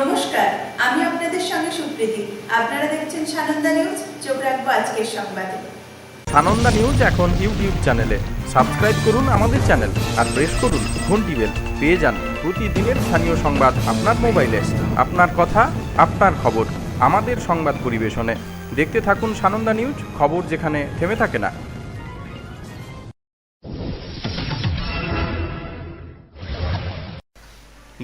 নমস্কার, আমি আপনাদের সঙ্গে সুপ্রীতি। আপনারা দেখছেন সানন্দা নিউজ, চোখ রাখব আজকের সংবাদে। সানন্দা নিউজ এখন ইউটিউব চ্যানেলে। সাবস্ক্রাইব করুন আমাদের চ্যানেল আর প্রেস করুন ঘন্টি বেল। পেয়ে যান প্রতিদিনের স্থানীয় সংবাদ আপনার মোবাইলে। আপনার কথা, আপনার খবর, আমাদের সংবাদ পরিবেশনে। দেখতে থাকুন সানন্দা নিউজ, খবর যেখানে থেমে থাকে না।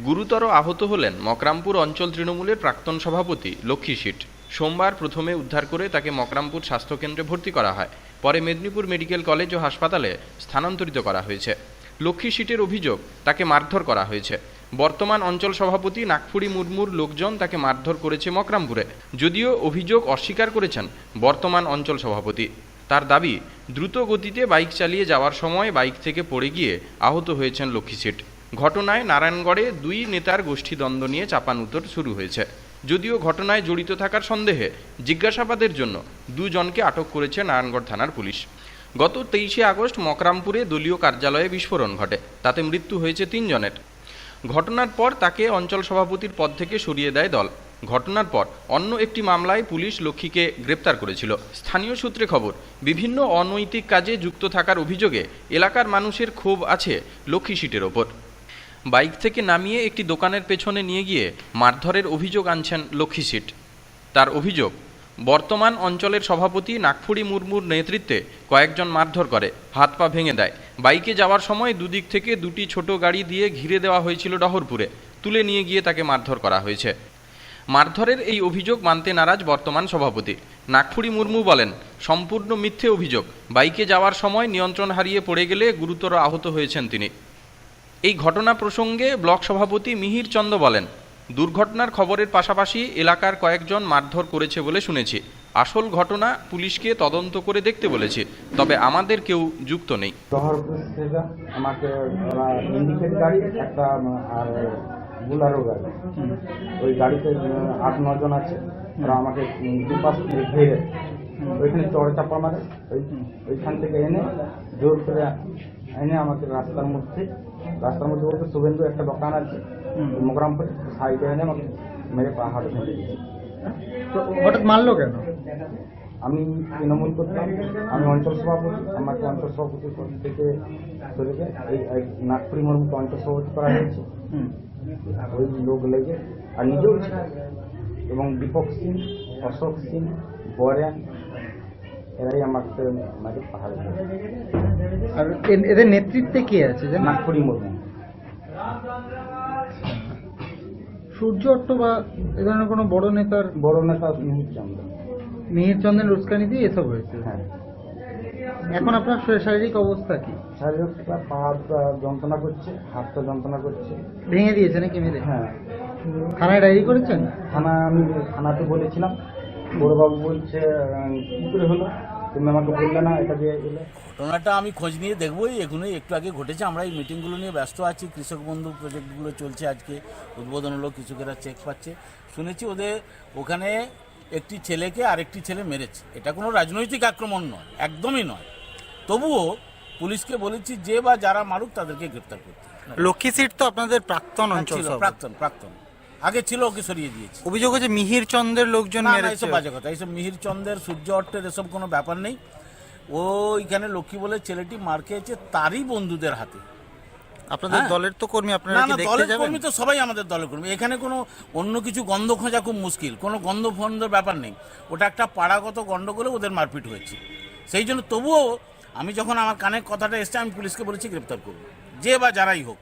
গুরুতর আহত হলেন মকরামপুর অঞ্চল তৃণমূলের প্রাক্তন সভাপতি লক্ষ্মী সিট সোমবার প্রথমে উদ্ধার করে তাকে মকরামপুর স্বাস্থ্যকেন্দ্রে ভর্তি করা হয়। পরে মেদিনীপুর মেডিকেল কলেজ ও হাসপাতালে স্থানান্তরিত করা হয়েছে। লক্ষ্মী সিটের অভিযোগ, তাকে মারধর করা হয়েছে। বর্তমান অঞ্চল সভাপতি নাগপুরি মুর্মুর লোকজন তাকে মারধর করেছে মকরামপুরে। যদিও অভিযোগ অস্বীকার করেছেন বর্তমান অঞ্চল সভাপতি। তার দাবি, দ্রুত গতিতে বাইক চালিয়ে যাওয়ার সময় বাইক থেকে পড়ে গিয়ে আহত হয়েছেন লক্ষ্মী সিট ঘটনায় নারায়ণগড়ে দুই নেতার গোষ্ঠীদ্বন্দ্ব নিয়ে চাপানুতর শুরু হয়েছে। যদিও ঘটনায় জড়িত থাকার সন্দেহে জিজ্ঞাসাবাদের জন্য দুজনকে আটক করেছে নারায়ণগড় থানার পুলিশ। গত তেইশে আগস্ট মকরামপুরে দলীয় কার্যালয়ে বিস্ফোরণ ঘটে, তাতে মৃত্যু হয়েছে তিনজনের। ঘটনার পর তাকে অঞ্চল সভাপতির পদ থেকে সরিয়ে দেয় দল। ঘটনার পর অন্য একটি মামলায় পুলিশ লক্ষ্মীকে গ্রেপ্তার করেছিল। স্থানীয় সূত্রে খবর, বিভিন্ন অনৈতিক কাজে যুক্ত থাকার অভিযোগে এলাকার মানুষের ক্ষোভ আছে লক্ষ্মী সিটের ওপর। বাইক থেকে নামিয়ে একটি দোকানের পেছনে নিয়ে গিয়ে মারধরের অভিযোগ আনছেন লক্ষ্মী সিট তার অভিযোগ, বর্তমান অঞ্চলের সভাপতি নাগপুরি মুর্মুর নেতৃত্বে কয়েকজন মারধর করে, হাত পা ভেঙে দেয়। বাইকে যাওয়ার সময় দুদিক থেকে দুটি ছোট গাড়ি দিয়ে ঘিরে দেওয়া হয়েছিল ডহরপুরে, তুলে নিয়ে গিয়ে তাকে মারধর করা হয়েছে। মারধরের এই অভিযোগ মানতে নারাজ বর্তমান সভাপতি। নাগপুরি মুর্মু বলেন, সম্পূর্ণ মিথ্যে অভিযোগ। বাইকে যাওয়ার সময় নিয়ন্ত্রণ হারিয়ে পড়ে গেলে গুরুতর আহত হয়েছেন তিনি। এই ঘটনা প্রসঙ্গে ব্লক সভাপতি মিহির চন্দ বলেন, দুর্ঘটনার খবরের পাশাপাশি এলাকার কয়েকজন মারধর করেছে বলে শুনেছি। আসল ঘটনা পুলিশকে তদন্ত করে দেখতে বলেছে, তবে আমাদের কেউ যুক্ত নেই। আমাকে একটা আর বুলারো গাড়ি। ওই গাড়িতে আট নজন আছে। ওরা আমাকে দুপাশ ঘিরে ওইখানে চড় চাপা মারে। ওই, ওইখান থেকে এনে জোর করে এনে আমাকে রাস্তার মধ্যে রাস্তার মধ্যে বলতে শুভেন্দু একটা দোকান আছে মোগ্রামপুরে সাইডে এনে আমাকে মেরে পাহাড়ে ফেলে দিয়েছে। তো হঠাৎ মারলো কেন? আমি তৃণমূল করতাম আমি অঞ্চল সভাপতি আমাকে অঞ্চল সভাপতি থেকে সরে এই এই নাগপুরি মুর্মুকে অঞ্চল সভাপতি করা হয়েছে। ওই লোক লেগে আর নিজেও এবং দীপক সিং অশোক সিং বরেন এরাই আমাকে আমাকে পাহাড়ে আর এদের নেতৃত্বে কে আছে জানেন? নাগপুরি মুর্মু সূর্য অট্ট বা এ ধরনের কোনো বড় নেতার বড় নেতা মিহির চন্দ্র। মিহির চন্দ্রের উস্কানি দিয়ে এসব হয়েছে? হ্যাঁ। এখন আপনার শারীরিক অবস্থা কি? শারীরিক পাহাড়টা যন্ত্রণা করছে হাতটা যন্ত্রণা করছে। ভেঙে দিয়েছে নাকি মেরে? হ্যাঁ। থানায় ডায়েরি করেছেন? থানা আমি থানাতে বলেছিলাম। বড়বাবু বলছে আহ, করে হলো? তুমি আমাকে বললে না এটা দিয়ে এলে? ঘটনাটা আমি খোঁজ নিয়ে দেখবই এখনই একটু আগে ঘটেছে। আমরা এই মিটিংগুলো নিয়ে ব্যস্ত আছি কৃষক বন্ধু প্রজেক্টগুলো চলছে আজকে উদ্বোধন হলো কৃষকেরা চেক পাচ্ছে। শুনেছি ওদের ওখানে একটি ছেলেকে আরেকটি ছেলে মেরেছে। এটা কোনো রাজনৈতিক আক্রমণ নয় একদমই নয়। তবুও পুলিশকে বলেছি যে বা যারা মারুক তাদেরকে গ্রেপ্তার করতে লক্ষ্মী সিট তো আপনাদের প্রাক্তন অঞ্চল প্রাক্তন প্রাক্তন। আগে ছিল ওকে সরিয়ে দিয়েছি। অভিযোগ হচ্ছে মিহির চন্দ্রের লোকজন না না মেরেছে। এইসব বাজে কথা এইসব মিহির চন্দ্রের সূর্য অট্টের এসব কোনো ব্যাপার নেই। ওইখানে লক্ষ্মী বলে ছেলেটি মার খেয়েছে তারই বন্ধুদের হাতে। আপনাদের হ্যাঁ। দলের তো কর্মী আপনারা না কি না দেখতে দলের যাবেন? কর্মী তো সবাই আমাদের দলের কর্মী। এখানে কোনো অন্য কিছু গন্ধ খোঁজা খুব মুশকিল কোনো গন্ধ ফন্ধর ব্যাপার নেই। ওটা একটা পাড়াগত গন্ডগোলে ওদের মারপিট হয়েছে। সেই জন্য তবুও আমি যখন আমার কানে কথাটা এসছে আমি পুলিশকে বলেছি গ্রেপ্তার করব। যে বা যারাই হোক।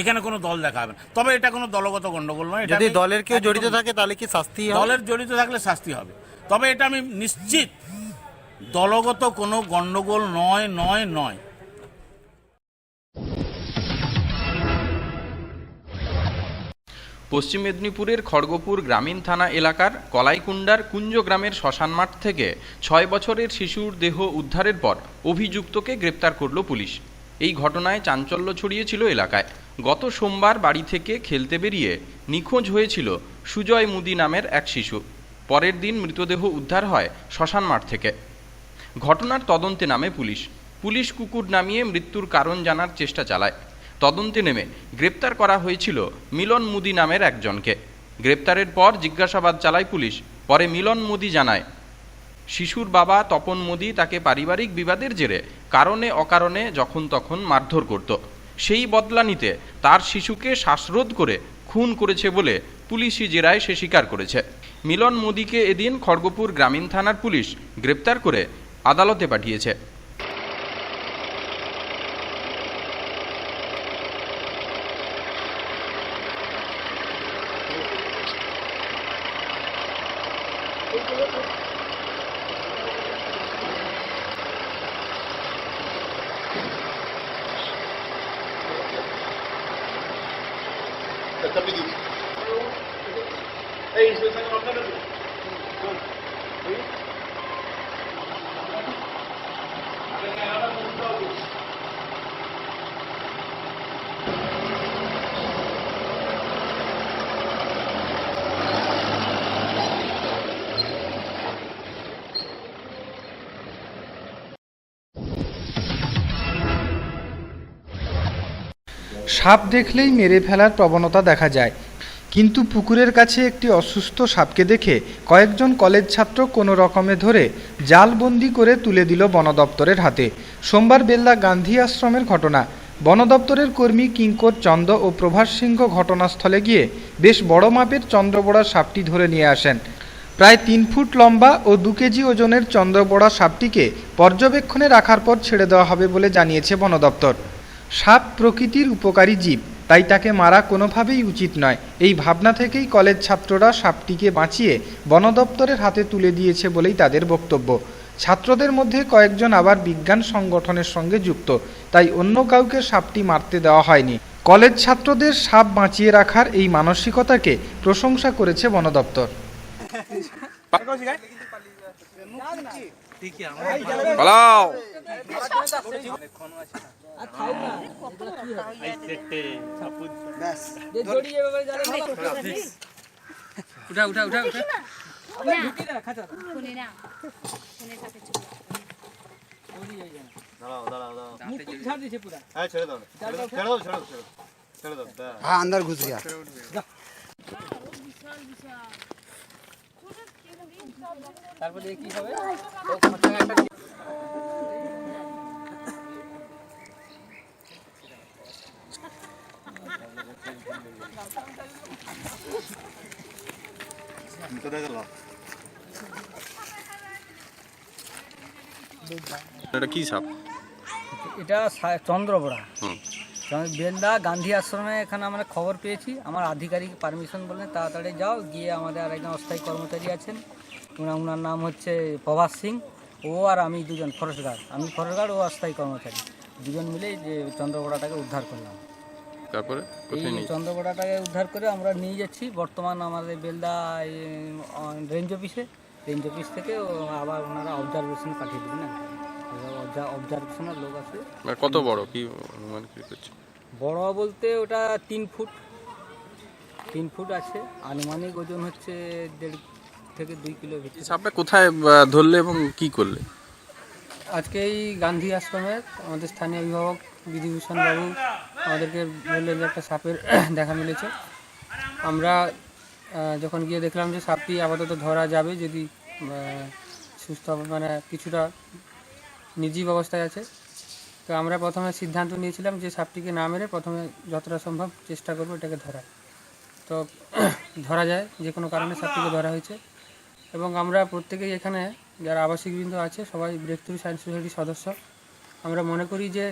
এখানে কোনো দল দেখা হবে না। তবে এটা কোনো দলগত গণ্ডগোল নয় এটা যদি দলের কেউ জড়িত থাকে তাহলে কি শাস্তি দলের জড়িত থাকলে শাস্তি হবে। তবে এটা আমি নিশ্চিত দলগত কোনো গণ্ডগোল নয় নয় নয়। পশ্চিম মেদিনীপুরের খড়গপুর গ্রামীণ থানা এলাকার কলাইকুণ্ডার কুঞ্জ গ্রামের শ্মশান মাঠ থেকে ছয় বছরের শিশুর দেহ উদ্ধারের পর অভিযুক্তকে গ্রেপ্তার করল পুলিশ। এই ঘটনায় চাঞ্চল্য ছড়িয়েছিল এলাকায়। গত সোমবার বাড়ি থেকে খেলতে বেরিয়ে নিখোঁজ হয়েছিল সুজয় মুদি নামের এক শিশু। পরের দিন মৃতদেহ উদ্ধার হয় শ্মশান মাঠ থেকে। ঘটনার তদন্তে নামে পুলিশ। পুলিশ কুকুর নামিয়ে মৃত্যুর কারণ জানার চেষ্টা চালায়। তদন্তে নেমে গ্রেপ্তার করা হয়েছিল মিলন মুদি নামের একজনকে। গ্রেপ্তারের পর জিজ্ঞাসাবাদ চালায় পুলিশ। পরে মিলন মুদি জানায়, শিশুর বাবা তপন মোদি তাকে পারিবারিক বিবাদের জেরে কারণে অকারণে যখন তখন মারধর করত। সেই বদলা নিতে তার শিশুকে শ্বাসরোধ করে খুন করেছে বলে পুলিশি জেরায় সে স্বীকার করেছে। মিলন মোদীকে এদিন খড়গপুর গ্রামীণ থানার পুলিশ গ্রেপ্তার করে আদালতে পাঠিয়েছে। সাপ দেখলেই মেরে ফেলার প্রবণতা দেখা যায়। কিন্তু পুকুরের কাছে একটি অসুস্থ সাপকে দেখে কয়েকজন কলেজ ছাত্র কোনো রকমে ধরে জালবন্দি করে তুলে দিল বন দপ্তরের হাতে। সোমবার বেল্লা গান্ধী আশ্রমের ঘটনা। বন দপ্তরের কর্মী কিঙ্কর চন্দ ও প্রভাস সিংহ ঘটনাস্থলে গিয়ে বেশ বড় মাপের চন্দ্রবড়া সাপটি ধরে নিয়ে আসেন। প্রায় তিন ফুট লম্বা ও দু কেজি ওজনের চন্দ্রবড়া সাপটিকে পর্যবেক্ষণে রাখার পর ছেড়ে দেওয়া হবে বলে জানিয়েছে বন দপ্তর। সাপ প্রকৃতির উপকারী জীব, তাই তাকে মারা কোনোভাবেই উচিত নয়। এই ভাবনা থেকেই কলেজ ছাত্ররা সাপটিকে বাঁচিয়ে বন দপ্তরের হাতে তুলে দিয়েছে বলেই তাদের বক্তব্য। ছাত্রদের মধ্যে কয়েকজন আবার বিজ্ঞান সংগঠনের সঙ্গে যুক্ত, তাই অন্য কাউকে সাপটি মারতে দেওয়া হয়নি। কলেজ ছাত্রদের সাপ বাঁচিয়ে রাখার এই মানসিকতাকে প্রশংসা করেছে বন দপ্তর ফোনে না ফোনে থাকে চুপ हाँ अंदर घुस गया এটা কি সাপ? এটা চন্দ্রবড়া। বেলদা গান্ধী আশ্রমে এখানে আমরা খবর পেয়েছি। আমার আধিকারিক পারমিশন বললেন তাড়াতাড়ি যাও গিয়ে আমাদের আরেকজন অস্থায়ী কর্মচারী আছেন। ওনার ওনার নাম হচ্ছে প্রভাস সিং। ও আর আমি দুজন ফরেস্ট গার্ড। আমি ফরেস্ট গার্ড ও অস্থায়ী কর্মচারী। দুজন মিলে যে চন্দ্রবড়াটাকে উদ্ধার করলাম। তারপরে এই নিয়ে চন্দ্রবড়াটাকে উদ্ধার করে আমরা নিয়ে যাচ্ছি। বর্তমান আমাদের বেলদা রেঞ্জ অফিসে রেঞ্জ অফিস থেকে আবার ওনারা অবজারভেশনে পাঠিয়ে দেবেন অবজারভেশনের লোক আছে। মানে কত বড়? কি মানে কি করছে? বড় বলতে ওটা তিন ফুট। তিন ফুট আছে। আনুমানিক ওজন হচ্ছে দেড় থেকে দুই কিলো ভিতরে। সাপটা কোথায় আহ, ধরলে এবং কি করলে? আজকে এই গান্ধী আশ্রমে আমাদের স্থানীয় অভিভাবক বিধিভূষণ বাবু আমাদেরকে বললেন যে একটা সাপের দেখা মিলেছে। আমরা যখন গিয়ে দেখলাম যে সাপটি আপাতত ধরা যাবে, যদি সুস্থ মানে কিছুটা নির্জীব অবস্থায় আছে, তো আমরা প্রথমে সিদ্ধান্ত নিয়েছিলাম যে সাপটিকে না মেরে প্রথমে যতটা সম্ভব চেষ্টা করব এটাকে ধরা তো ধরা যায়, যে কোনো কারণে সাপটিকে ধরা হয়েছে। এবং আমরা প্রত্যেকেই এখানে, যারা আবাসিকবৃন্দ আছে, সবাই ব্রেক থ্রু সায়েন্স সোসাইটির সদস্য, আমরা মনে করি যে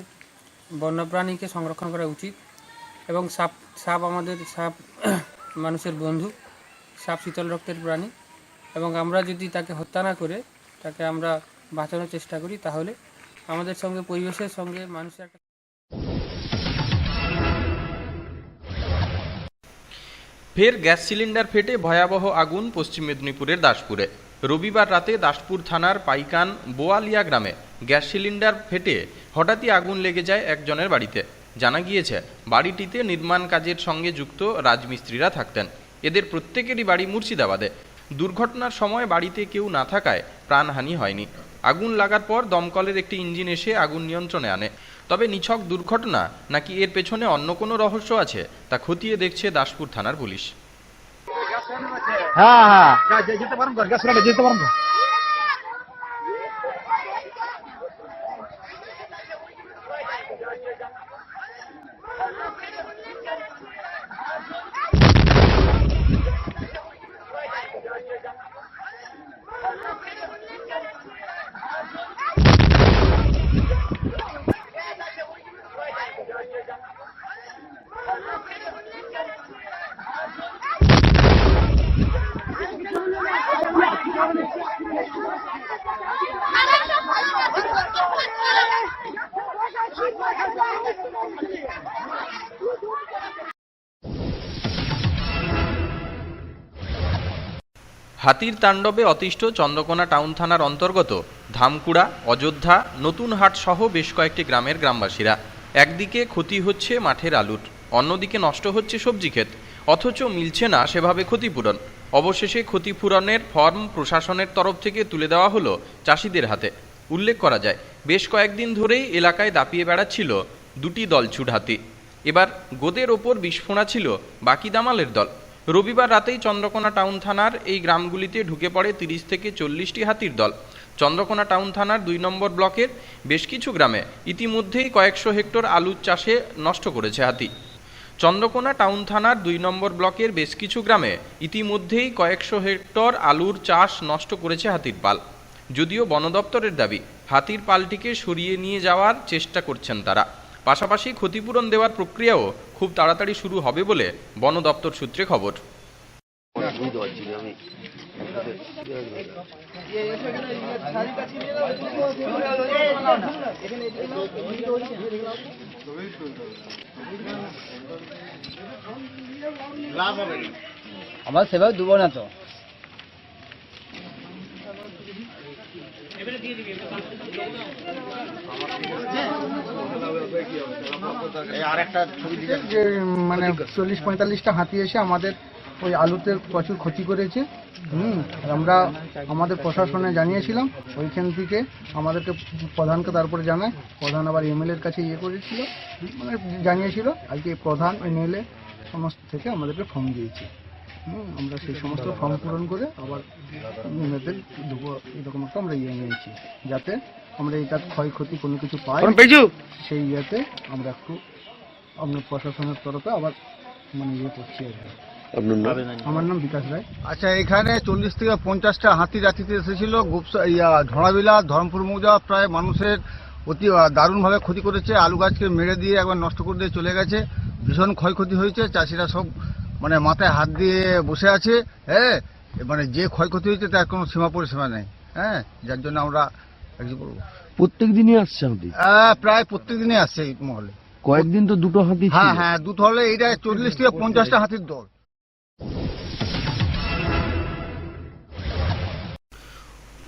বন্যপ্রাণীকে সংরক্ষণ করা উচিত। এবং সাপ সাপ আমাদের, সাপ মানুষের বন্ধু। সাপ শীতল রক্তের প্রাণী। এবং আমরা যদি তাকে হত্যা না করে, তাকে আমরা বাঁচানোর চেষ্টা করি, তাহলে আমাদের সঙ্গে, পরিবেশের সঙ্গে মানুষের একটা ফের গ্যাস সিলিন্ডার ফেটে ভয়াবহ আগুন পশ্চিম মেদিনীপুরের দাসপুরে। রবিবার রাতে দাসপুর থানার পাইকান বোয়ালিয়া গ্রামে গ্যাস সিলিন্ডার ফেটে হঠাৎই আগুন লেগে যায় একজনের বাড়িতে। জানা গিয়েছে, বাড়িটিতে নির্মাণ কাজের সঙ্গে যুক্ত রাজমিস্ত্রিরা থাকতেন। এদের প্রত্যেকেরই বাড়ি মুর্শিদাবাদে। দুর্ঘটনার সময় বাড়িতে কেউ না থাকায় প্রাণহানি হয়নি। আগুন লাগার পর দমকলের একটি ইঞ্জিন এসে আগুন নিয়ন্ত্রণে আনে। তবে নিছক দুর্ঘটনা নাকি এর পেছনে অন্য কোনো রহস্য আছে, তা খতিয়ে দেখছে দাসপুর থানার পুলিশ। হ্যাঁ হ্যাঁ হাতির তাণ্ডবে অতিষ্ঠ চন্দ্রকোনা টাউন থানার অন্তর্গত ধামকুড়া, অযোধ্যা নতুন হাট সহ বেশ কয়েকটি গ্রামের গ্রামবাসীরা। একদিকে ক্ষতি হচ্ছে মাঠের আলুর, অন্যদিকে নষ্ট হচ্ছে সবজি ক্ষেত। অথচ মিলছে না সেভাবে ক্ষতিপূরণ। অবশেষে ক্ষতিপূরণের ফর্ম প্রশাসনের তরফ থেকে তুলে দেওয়া হলো চাষিদের হাতে। উল্লেখ করা যায়, বেশ কয়েকদিন ধরেই এলাকায় দাপিয়ে বেড়াচ্ছিল দুটি দল হাতি এবার গোদের ওপর বিস্ফোড়া ছিল বাকি দামালের দল। রবিবার রাতেই চন্দ্রকোনা টাউন থানার এই গ্রামগুলিতে ঢুকে পড়ে তিরিশ থেকে চল্লিশটি হাতির দল। চন্দ্রকোনা টাউন থানার দুই নম্বর ব্লকের বেশ কিছু গ্রামে ইতিমধ্যেই কয়েকশো হেক্টর আলুর চাষে নষ্ট করেছে হাতি। চন্দ্রকোনা টাউন থানার দুই নম্বর ব্লকের বেশ কিছু গ্রামে ইতিমধ্যেই কয়েকশো হেক্টর আলুর চাষ নষ্ট করেছে হাতির পাল। যদিও বন দপ্তরের দাবি, হাতির পালটিকে সরিয়ে নিয়ে যাওয়ার চেষ্টা করছেন তারা। পাশাপাশি ক্ষতিপূরণ দেওয়ার প্রক্রিয়াও খুব তাড়াতাড়ি শুরু হবে বলে বন দপ্তর সূত্রে খবর। আমার সেভাবে দেবো না তো। যে মানে চল্লিশ পঁয়তাল্লিশটা হাতি এসে আমাদের ওই আলুতে প্রচুর ক্ষতি করেছে। হুম আমরা আমাদের প্রশাসনে জানিয়েছিলাম, ওইখান থেকে আমাদেরকে প্রধানকে তারপরে জানায়। প্রধান আবার এমএলএর কাছে ইয়ে করেছিল। মানে জানিয়েছিল, আজকে প্রধান, এমএলএ, সমস্ত থেকে আমাদেরকে ফর্ম দিয়েছে। আমরা সেই সমস্ত ফর্ম পূরণ করে আবার দেবো এরকম একটা আমরা ইয়ে নিয়েছি যাতে আমরা এটা ক্ষয়ক্ষতি কোনো কিছু পাই সেই ইয়েতে আমরা একটু আপনার প্রশাসনের তরফে আবার মানে ইয়ে করছি আর কি। আমার নাম বিকাশ রায়। আচ্ছা এখানে চল্লিশ থেকে পঞ্চাশটা হাতি রাত্রিতে এসেছিল গুপসা ইয়া ধরাবিলা ধরমপুর মৌজা প্রায় মানুষের অতি দারুণভাবে ক্ষতি করেছে আলু গাছকে মেরে দিয়ে একবার নষ্ট করে দিয়ে চলে গেছে ভীষণ ক্ষয়ক্ষতি হয়েছে চাষিরা সব মানে মাথায় হাত দিয়ে বসে আছে হ্যাঁ? মানে যে ক্ষয়ক্ষতি হয়েছে তার কোনো সীমা পরিসীমা নেই হ্যাঁ? যার জন্য আমরা প্রত্যেক দিনই আসছে হাতি প্রায় প্রত্যেক দিনই আসছে এই মহলে। কয়েকদিন তো দুটো হাতি হ্যাঁ হ্যাঁ দুটো হলে এইটা চল্লিশ থেকে পঞ্চাশটা হাতির দল।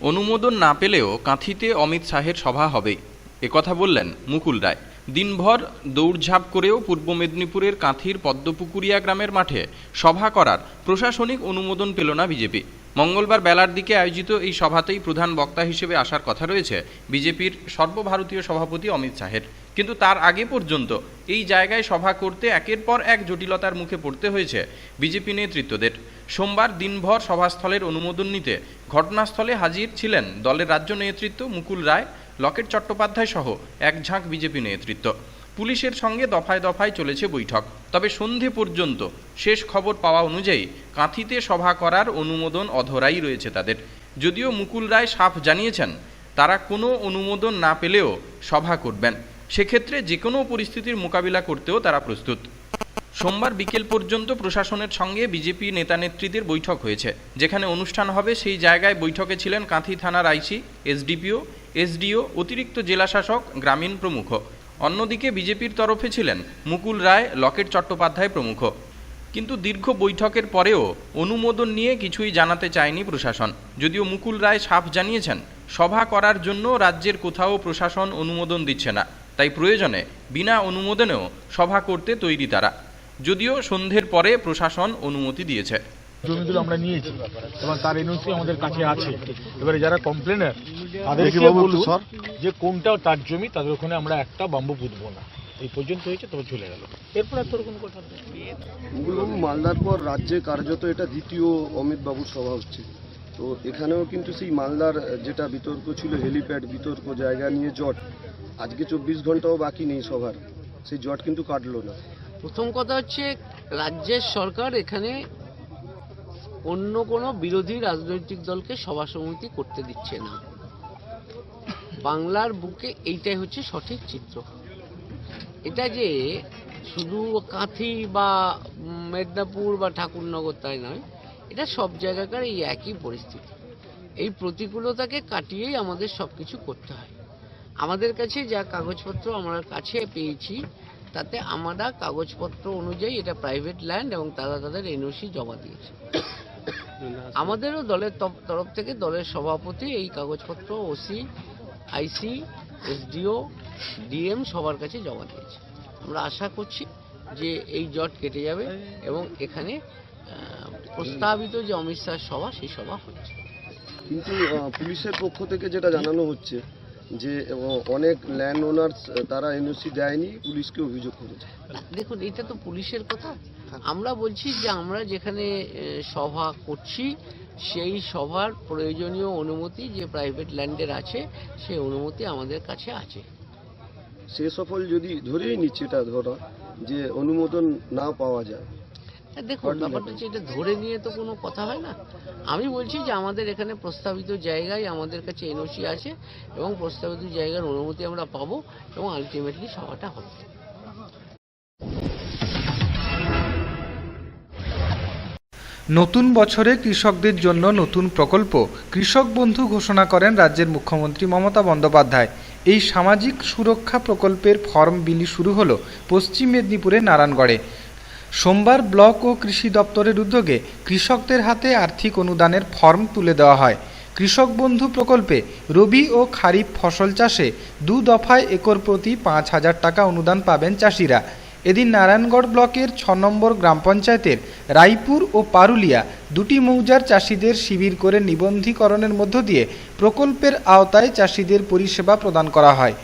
অনুমোদন না পেলেও কাঁথিতে অমিত শাহের সভা হবেই। একথা বললেন মুকুল রায়। দিনভর দৌড়ঝাঁপ করেও পূর্ব মেদিনীপুরের কাঁথির পদ্মপুকুরিয়া গ্রামের মাঠে সভা করার প্রশাসনিক অনুমোদন পেল না বিজেপি। মঙ্গলবার বেলার দিকে আয়োজিত এই সভাতেই প্রধান বক্তা হিসেবে আসার কথা রয়েছে বিজেপির সর্বভারতীয় সভাপতি অমিত শাহের। কিন্তু তার আগে পর্যন্ত এই জায়গায় সভা করতে একের পর এক জটিলতার মুখে পড়তে হয়েছে বিজেপি নেতৃত্বদের। সোমবার দিনভর সভাস্থলের অনুমোদন নিতে ঘটনাস্থলে হাজির ছিলেন দলের রাজ্য নেতৃত্ব মুকুল রায় লকেট চট্টোপাধ্যায় সহ এক ঝাঁক বিজেপি নেতৃত্ব। পুলিশের সঙ্গে দফায় দফায় চলেছে বৈঠক। তবে সন্ধে পর্যন্ত শেষ খবর পাওয়া অনুযায়ী কাঁথিতে সভা করার অনুমোদন অধরাই রয়েছে তাদের। যদিও মুকুল রায় সাফ জানিয়েছেন, তারা কোনো অনুমোদন না পেলেও সভা করবেন। সেক্ষেত্রে যে কোনো পরিস্থিতির মোকাবিলা করতেও তারা প্রস্তুত। সোমবার বিকেল পর্যন্ত প্রশাসনের সঙ্গে বিজেপি নেতানেত্রীদের বৈঠক হয়েছে। যেখানে অনুষ্ঠান হবে, সেই জায়গায় বৈঠকে ছিলেন কাঁথি থানার আইসি, এসডিপিও এসডিও, অতিরিক্ত জেলাশাসক গ্রামীণ প্রমুখ। অন্যদিকে বিজেপির তরফে ছিলেন মুকুল রায়, লকেট চট্টোপাধ্যায় প্রমুখ। কিন্তু দীর্ঘ বৈঠকের পরেও অনুমোদন নিয়ে কিছুই জানাতে চায়নি প্রশাসন। যদিও মুকুল রায় সাফ জানিয়েছেন, সভা করার জন্য রাজ্যের কোথাও প্রশাসন অনুমোদন দিচ্ছে না। তাই প্রয়োজনে বিনা অনুমোদনেও সভা করতে তৈরি তারা। যদিও সন্ধ্যের পরে প্রশাসন অনুমতি দিয়েছে। জমিগুলো আমরা নিয়েছি এবং তার এনওসি আমাদের কাছে আছে। এবারে যারা কমপ্লেনার তাদেরকে সর। যে কোনটা তার জমি তাদের ওখানে আমরা একটা বাম্বু পুঁতবো না। এই পর্যন্ত হয়েছে তবে চলে গেল। এরপর আর তোর কোনো কথা নেই। মালদার পর রাজ্যে কার্যত এটা দ্বিতীয় অমিত বাবুর সভা হচ্ছে। তো এখানেও কিন্তু সেই মালদার যেটা বিতর্ক ছিল হেলিপ্যাড বিতর্ক জায়গা নিয়ে জট আজকে চব্বিশ ঘন্টাও বাকি নেই সভার। সেই জট কিন্তু কাটলো না। প্রথম কথা হচ্ছে রাজ্যের সরকার এখানে অন্য কোনো বিরোধী রাজনৈতিক দলকে সভা সমিতি করতে দিচ্ছে না। বাংলার বুকে এইটাই হচ্ছে সঠিক চিত্র। এটা যে শুধু কাঁথি বা মেদিনীপুর বা ঠাকুরনগর তাই নয়, এটা সব জায়গাকার এই একই পরিস্থিতি। এই প্রতিকূলতাকে কাটিয়েই আমাদের সব কিছু করতে হয়। আমাদের কাছে যা কাগজপত্র আমরা কাছে পেয়েছি, তাতে আমরা কাগজপত্র অনুযায়ী এটা প্রাইভেট ল্যান্ড এবং তারা তাদের এনওসি জমা দিয়েছে। আমাদেরও দলের তরফ থেকে দলের সভাপতি এই কাগজপত্র ওসি আইসি এসডিও ডিএম সবার কাছে জমা দিয়েছে। আমরা আশা করছি যে এই জট কেটে যাবে এবং এখানে প্রস্তাবিত যে অমিত শাহ সভা সেই সভা হচ্ছে। কিন্তু পুলিশের পক্ষ থেকে যেটা জানানো হচ্ছে যে অনেক ল্যান্ড ওনার্স তারা এনওসি দেয়নি পুলিশকে অভিযোগ করেছে। দেখুন এটা তো পুলিশের কথা। আমরা বলছি যে আমরা যেখানে সভা করছি সেই সভার প্রয়োজনীয় অনুমতি যে প্রাইভেট ল্যান্ডের আছে সেই অনুমতি আমাদের কাছে আছে। সে সফল যদি ধরেই নিচ্ছে এটা ধরা যে অনুমোদন না পাওয়া যায় হ্যাঁ, দেখুন ব্যাপারটা হচ্ছে এটা ধরে নিয়ে তো কোনো কথা হয় না। আমি বলছি যে আমাদের এখানে প্রস্তাবিত জায়গায় আমাদের কাছে এনওসি আছে এবং প্রস্তাবিত জায়গার অনুমতি আমরা পাবো এবং আলটিমেটলি সভাটা হবে। নতুন বছরে কৃষকদের জন্য নতুন প্রকল্প। কৃষক বন্ধু ঘোষণা করেন রাজ্যের মুখ্যমন্ত্রী মমতা বন্দ্যোপাধ্যায়। এই সামাজিক সুরক্ষা প্রকল্পের ফর্ম বিলি শুরু হলো পশ্চিম মেদিনীপুরের নারায়ণগড়ে। সোমবার ব্লক ও কৃষি দপ্তরের উদ্যোগে কৃষকদের হাতে আর্থিক অনুদানের ফর্ম তুলে দেওয়া হয়। কৃষক বন্ধু প্রকল্পে রবি ও খারিফ ফসল চাষে দু দফায় একর প্রতি পাঁচ হাজার টাকা অনুদান পাবেন চাষিরা। এদিন নারায়ণগড় ব্লকের ছ নম্বর গ্রাম পঞ্চায়েতের রায়পুর ও পারুলিয়া দুটি মৌজার চাষিদের শিবির করে নিবন্ধীকরণের মধ্য দিয়ে প্রকল্পের আওতায় চাষিদের পরিষেবা প্রদান করা হয়।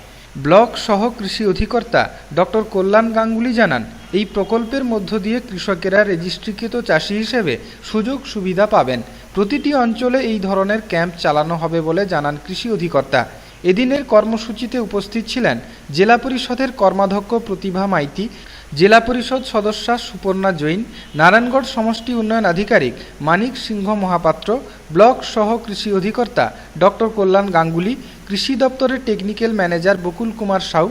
ব্লক সহ কৃষি অধিকর্তা ডক্টর কল্যাণ গাঙ্গুলি জানান এই প্রকল্পের মধ্য দিয়ে কৃষকেরা রেজিস্ট্রিকৃত চাষি হিসেবে সুযোগ সুবিধা পাবেন। প্রতিটি অঞ্চলে এই ধরনের ক্যাম্প চালানো হবে বলে জানান কৃষি অধিকর্তা। এদিনের কর্মসূচিতে উপস্থিত ছিলেন জেলা পরিষদের কর্মাধ্যক্ষ প্রতিভা মাইতি, জেলা পরিষদ সদস্যা সুপর্ণা জৈন, নারায়ণগড় সমষ্টি উন্নয়ন আধিকারিক মানিক সিংহ মহাপাত্র, ব্লক সহ কৃষি অধিকর্তা ডক্টর কল্যাণ গাঙ্গুলি, কৃষি দপ্তরের টেকনিক্যাল ম্যানেজার বকুল কুমার সাউ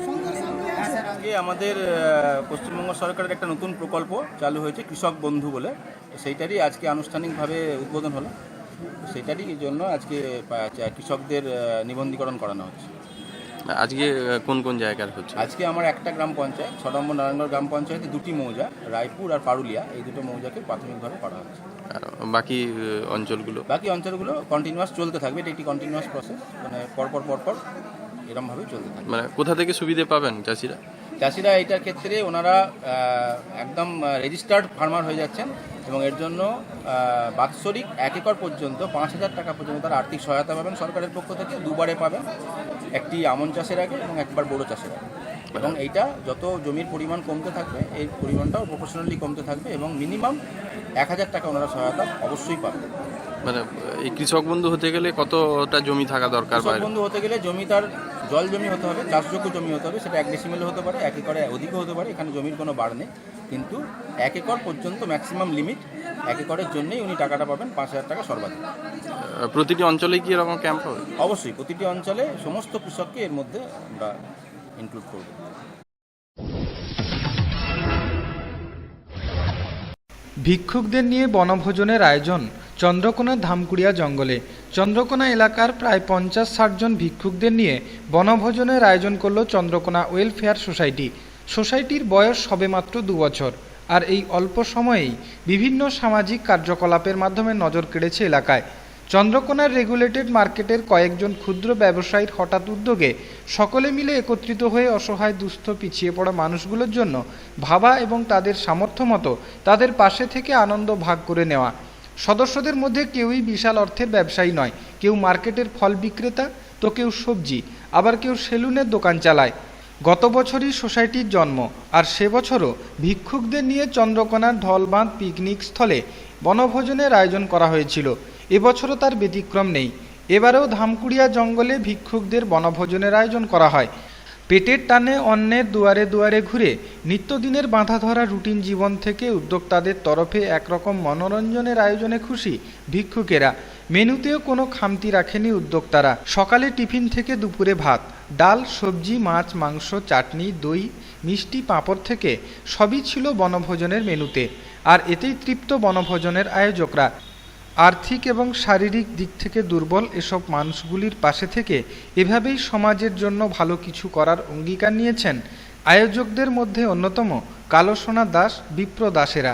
আজকে আমাদের পশ্চিমবঙ্গ সরকারের একটা নতুন প্রকল্প চালু হয়েছে কৃষক বন্ধু বলে। তো সেইটারই আজকে আনুষ্ঠানিকভাবে উদ্বোধন হলো। সেইটারই জন্য আজকে কৃষকদের নিবন্ধীকরণ করানো হচ্ছে। আজকে কোন কোন জায়গার হচ্ছে? আজকে আমার একটা গ্রাম পঞ্চায়েত ছ নম্বর নারায়ণগড় গ্রাম পঞ্চায়েতে দুটি মৌজা রায়পুর আর পারুলিয়া। এই দুটো মৌজাকে প্রাথমিকভাবে করা হচ্ছে। আর বাকি অঞ্চলগুলো? বাকি অঞ্চলগুলো কন্টিনিউয়াস চলতে থাকবে। এটা একটি কন্টিনিউয়াস প্রসেস মানে পরপর পরপর এরমভাবেই চলতে থাকে। মানে কোথা থেকে সুবিধে পাবেন চাষিরা? চাষিরা এটার ক্ষেত্রে ওনারা একদম রেজিস্টার্ড ফার্মার হয়ে যাচ্ছেন এবং এর জন্য বাৎসরিক এক একর পর্যন্ত পাঁচ হাজার টাকা পর্যন্ত তারা আর্থিক সহায়তা পাবেন সরকারের পক্ষ থেকে দুবারে পাবেন একটি আমন চাষের আগে এবং একবার বড়ো চাষের আগে। এবং এইটা যত জমির পরিমাণ কমতে থাকবে এই পরিমাণটাও প্রফেশনালি কমতে থাকবে এবং মিনিমাম এক হাজার টাকা ওনারা সহায়তা অবশ্যই পাবেন। মানে এই কৃষক বন্ধু হতে গেলে কতটা জমি থাকা দরকার কৃষক বন্ধু হতে গেলে জমি তার জল জমি হতে হবে চাষযোগ্য জমি হতে হবে সেটা এক ডেসিমেল হতে পারে এক একরে অধিকও হতে পারে এখানে জমির কোনো বাড় নেই। কিন্তু এক একর পর্যন্ত ম্যাক্সিমাম লিমিট এক একরের জন্যই উনি টাকাটা পাবেন পাঁচ হাজার টাকা সর্বাধিক। প্রতিটি অঞ্চলে কি এরকম ক্যাম্প হবে? অবশ্যই প্রতিটি অঞ্চলে সমস্ত কৃষককে এর মধ্যে আমরা ইনক্লুড করব ভিক্ষুকদের নিয়ে বনভোজনের আয়োজন চন্দ্রকোনা ধামকুড়িয়া জঙ্গলে। চন্দ্রকোনা এলাকার প্রায় পঞ্চাশ ষাট জন ভিক্ষুকদের নিয়ে বনভোজনের আয়োজন করল চন্দ্রকোনা ওয়েলফেয়ার সোসাইটি। সোসাইটির বয়স সবেমাত্র দু বছর, আর এই অল্প সময়েই বিভিন্ন সামাজিক কার্যকলাপের মাধ্যমে নজর কেড়েছে এলাকায়। চন্দ্রকোনার রেগুলেটেড মার্কেটের কয়েকজন ক্ষুদ্র ব্যবসায়ীর হঠাৎ উদ্যোগে সকলে মিলে একত্রিত হয়ে অসহায়, দুস্থ, পিছিয়ে পড়া মানুষগুলোর জন্য ভাবা এবং তাদের সামর্থ্য মতো তাদের পাশে থেকে আনন্দ ভাগ করে নেওয়া। সদস্যদের মধ্যে কেউই বিশাল অর্থের ব্যবসায়ী নয়। কেউ মার্কেটের ফল বিক্রেতা, তো কেউ সবজি, আবার কেউ সেলুনের দোকান চালায়। গত বছরই সোসাইটির জন্ম, আর সে বছরও ভিক্ষুকদের নিয়ে চন্দ্রকোনার ঢলবাঁধ পিকনিক স্থলে বনভোজনের আয়োজন করা হয়েছিল। এবছরও তার ব্যতিক্রম নেই। এবারেও ধামকুড়িয়া জঙ্গলে ভিক্ষুকদের বনভোজনের আয়োজন করা হয়। পেটের টানে অন্যের দুয়ারে দুয়ারে ঘুরে নিত্যদিনের বাঁধা ধরা রুটিন জীবন থেকে উদ্যোক্তাদের তরফে একরকম মনোরঞ্জনের আয়োজনে খুশি ভিক্ষুকেরা। মেনুতেও কোনো খামতি রাখেনি উদ্যোক্তারা। সকালে টিফিন থেকে দুপুরে ভাত, ডাল, সবজি, মাছ, মাংস, চাটনি, দই, মিষ্টি, পাঁপড় থেকে সবই ছিল বনভোজনের মেনুতে। আর এতেই তৃপ্ত বনভোজনের আয়োজকরা। আর্থিক এবং শারীরিক দিক থেকে দুর্বল এসব মানুষগুলির পাশে থেকে এভাবেই সমাজের জন্য ভালো কিছু করার অঙ্গীকার নিয়েছেন আয়োজকদের মধ্যে অন্যতম কালোসোনা দাস, বিপ্র দাসেরা।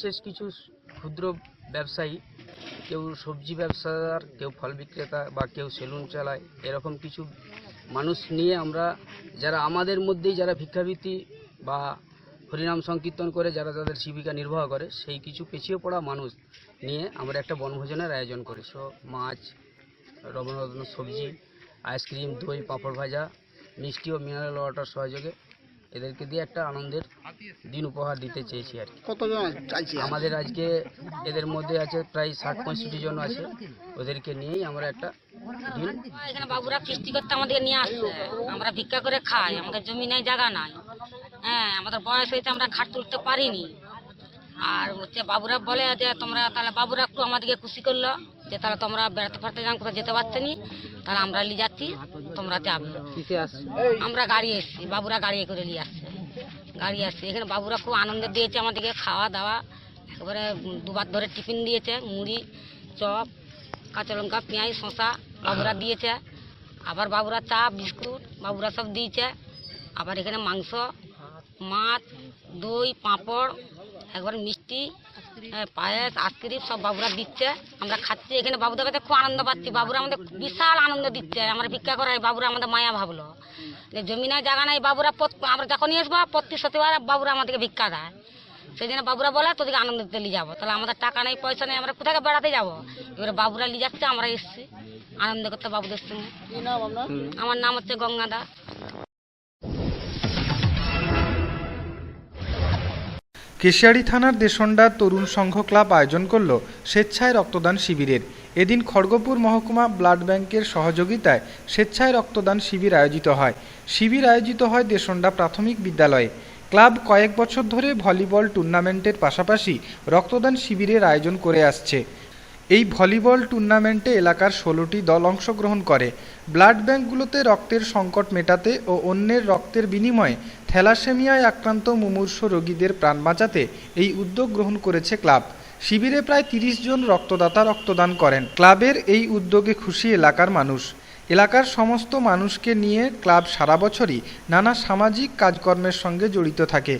বিশেষ কিছু ক্ষুদ্র ব্যবসায়ী, কেউ সবজি ব্যবসাদার, কেউ ফল বিক্রেতা বা কেউ সেলুন চালায়, এরকম কিছু মানুষ নিয়ে আমরা যারা আমাদের মধ্যেই যারা ভিক্ষাবৃত্তি বা হরিনাম সংকীর্তন করে, যারা তাদের জীবিকা নির্বাহ করে, সেই কিছু পিছিয়ে পড়া মানুষ নিয়ে আমরা একটা বনভোজনের আয়োজন করি। সো, মাছ রবনরত্ন সবজি, আইসক্রিম, দই, পাঁপড় ভাজা, মিষ্টি ও মিনারেল ওয়াটার সহযোগে এদেরকে দিয়ে একটা আনন্দের দিন উপহার দিতে চেয়েছি আর কি। কতজন চাইছি? আমাদের আজকে এদের মধ্যে আছে প্রায় ষাট পঁয়ষট্টি জন আছে। ওদেরকে নিয়েই আমরা একটা দিন এখানে বাবুরা কৃষ্টি করতে আমাদেরকে নিয়ে আসছে। আমরা ভিক্ষা করে খাই আমাদের জমি নাই জায়গা নাই। হ্যাঁ আমাদের বয়স হয়েছে আমরা খাট তুলতে পারিনি। আর হচ্ছে বাবুরা বলে যে তোমরা তাহলে বাবুরা একটু আমাদেরকে খুশি করল যে তাহলে তোমরা বেড়াতে ফাড়তে যান কোথাও যেতে পারছে তাহলে আমরা নিয়ে যাচ্ছি তোমরা যাবে আমরা গাড়ি এসেছি বাবুরা গাড়ি করে নিয়ে আসছে। গাড়ি আসছে এখানে বাবুরা খুব আনন্দ দিয়েছে আমাদেরকে খাওয়া দাওয়া একেবারে দুবার ধরে টিফিন দিয়েছে মুড়ি চপ কাঁচা লঙ্কা পেঁয়াজ শসা বাবুরা দিয়েছে। আবার বাবুরা চা বিস্কুট বাবুরা সব দিয়েছে। আবার এখানে মাংস মাছ দই পাঁপড় একবার মিষ্টি পায়েস আইসক্রিম সব বাবুরা দিচ্ছে। আমরা খাচ্ছি এখানে বাবুদের কাছে খুব আনন্দ পাচ্ছি। বাবুরা আমাদের বিশাল আনন্দ দিচ্ছে। আমরা ভিক্ষা করাই বাবুরা আমাদের মায়া ভাবলো। যে জমি নাই জায়গা নাই বাবুরা আমরা যখনই আসব প্রতি সত্যিবার বাবুরা আমাদেরকে ভিক্ষা দেয়। সেই জন্য বাবুরা বলে তোদেরকে আনন্দ দিতে নিয়ে যাব। তাহলে আমাদের টাকা নেই পয়সা নেই আমরা কোথায় বেড়াতে যাব? এবারে বাবুরা নিয়ে যাচ্ছে আমরা এসছি। আনন্দ করতে বাবুদের সঙ্গে। আমার নাম হচ্ছে গঙ্গা দাস কেশিয়াড়ি থানার দেশন্ডা তরুণ সংঘ ক্লাব আয়োজন করল স্বেচ্ছায় রক্তদান শিবিরের। এদিন খড়গপুর মহকুমা ব্লাড ব্যাংকের সহযোগিতায় স্বেচ্ছায় রক্তদান শিবির আয়োজিত হয়। শিবির আয়োজিত হয় দেশন্ডা প্রাথমিক বিদ্যালয়ে। ক্লাব কয়েক বছর ধরে ভলিবল টুর্নামেন্টের পাশাপাশি রক্তদান শিবিরের আয়োজন করে আসছে। এই ভলিবল টুর্নামেন্টে এলাকার ষোলোটি দল অংশগ্রহণ করে। ব্লাড ব্যাংকগুলোতে রক্তের সংকট মেটাতে ও অন্যের রক্তের বিনিময়ে থ্যালাসেমিয়ায় আক্রান্ত মুমূর্ষ রোগীদের প্রাণ বাঁচাতে এই উদ্যোগ গ্রহণ করেছে ক্লাব। শিবিরে প্রায় তিরিশ জন রক্তদাতা রক্তদান করেন। ক্লাবের এই উদ্যোগে খুশি এলাকার মানুষ। এলাকার সমস্ত মানুষকে নিয়ে ক্লাব সারা বছরই নানা সামাজিক কাজকর্মের সঙ্গে জড়িত থাকে।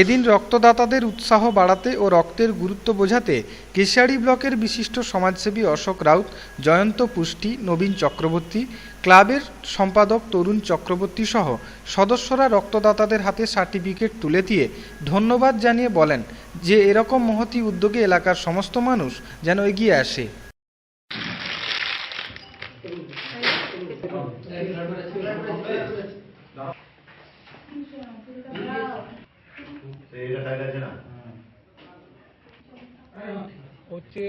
এদিন রক্তদাতাদের উৎসাহ বাড়াতে ও রক্তের গুরুত্ব বোঝাতে কেশিয়াড়ি ব্লকের বিশিষ্ট সমাজসেবী অশোক রাউত, জয়ন্ত পুষ্টি, নবীন চক্রবর্তী, ক্লাবের সম্পাদক তরুণ চক্রবর্তী সহ সদস্যরা রক্তদাতাদের হাতে সার্টিফিকেট তুলে দিয়ে ধন্যবাদ জানিয়ে বলেন যে এরকম মহতি উদ্যোগে এলাকার সমস্ত মানুষ যেন এগিয়ে আসে। হচ্ছে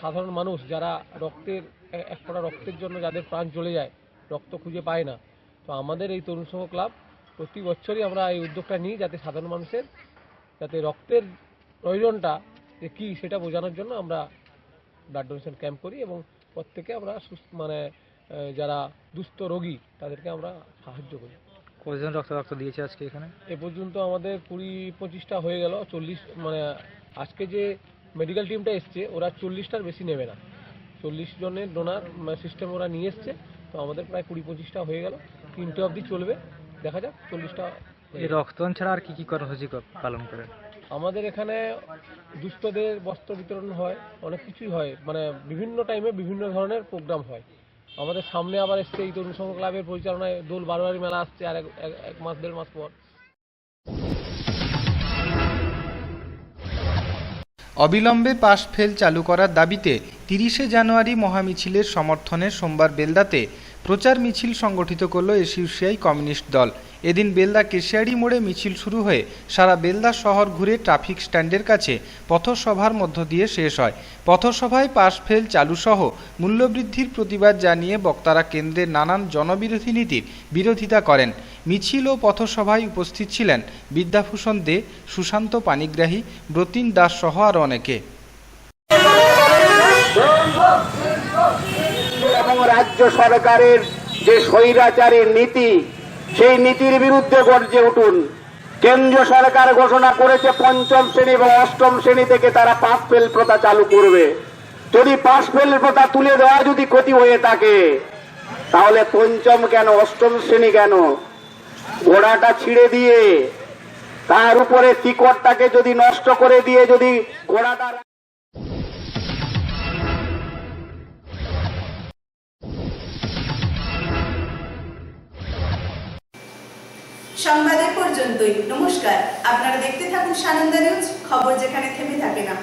সাধারণ মানুষ যারা রক্তের এক ফোঁটা রক্তের জন্য যাদের প্রাণ চলে যায়, রক্ত খুঁজে পায় না। তো আমাদের এই তরুণ সংঘ ক্লাব প্রতি বছরই আমরা এই উদ্যোগটা নিই যাতে সাধারণ মানুষের, যাতে রক্তের প্রয়োজনটা যে কী সেটা বোঝানোর জন্য আমরা ব্লাড ডোনেশন ক্যাম্প করি এবং প্রত্যেকে আমরা সুস্থ মানে যারা দুস্থ রোগী তাদেরকে আমরা সাহায্য করি। কজন রক্ত রক্ত দিয়েছে আজকে এখানে? এ পর্যন্ত আমাদের কুড়ি পঁচিশটা হয়ে গেল চল্লিশ মানে আজকে যে মেডিকেল টিমটা এসছে ওরা চল্লিশটার বেশি নেবে না। চল্লিশ জনের ডোনার সিস্টেম ওরা নিয়ে এসছে তো আমাদের প্রায় কুড়ি পঁচিশটা হয়ে গেল। তিনটে অবধি চলবে দেখা যাক চল্লিশটা এই রক্তদান ছাড়া আর কি কি কর্মসূচি পালন করেন আমাদের এখানে দুস্থদের বস্ত্র বিতরণ হয় অনেক কিছুই হয় মানে বিভিন্ন টাইমে বিভিন্ন ধরনের প্রোগ্রাম হয়। আমাদের সামনে আবার এসছে এই তরুণ সংঘ ক্লাবের পরিচালনায় দোল বারোয়ারি মেলা আসছে আর এক- মাস, দেড় মাস পর। অবিলম্বে পাশ ফেল চালু করার দাবিতে তিরিশে জানুয়ারি মহামিছিলের সমর্থনে সোমবার বেলদাতে প্রচার মিছিল সংগঠিত করল এসইউসিআই কমিউনিস্ট দল। এদিন বেলদা কেশিয়াড়ি মোড়ে মিছিল শুরু হয়ে সারা বেলদা শহর ঘুরে ট্রাফিক স্ট্যান্ডের কাছে পথসভার মধ্য দিয়ে শেষ হয়। পথসভায় পাশ ফেল চালুসহ মূল্যবৃদ্ধির প্রতিবাদ জানিয়ে বক্তারা কেন্দ্রের নানান জনবিরোধী নীতির বিরোধিতা করেন। মিছিল ও পথসভায় উপস্থিত ছিলেন বিদ্যাভূষণ দে, সুশান্ত পানিগ্রাহী, ব্রতিন দাস সহ আরও অনেকে। রাজ্য সরকারের যে স্বৈরাচারের নীতি, সেই নীতির বিরুদ্ধে গর্জে উঠুন। কেন্দ্রীয় সরকার ঘোষণা করেছে পঞ্চম শ্রেণি এবং অষ্টম শ্রেণি থেকে তারা পাস ফেল প্রথা চালু করবে। যদি পাস ফেল প্রথা তুলে দেওয়া যদি ক্ষতি হয়ে থাকে, তাহলে পঞ্চম কেন, অষ্টম শ্রেণি কেন? ঘোড়াটা ছিঁড়ে দিয়ে তার উপরে শিকড়টাকে যদি নষ্ট করে দিয়ে যদি ঘোড়াটা সংবাদ পর্যন্তই। নমস্কার। আপনারা দেখতে থাকুন সানন্দা নিউজ খবর যেখানে থেমে থাকে না।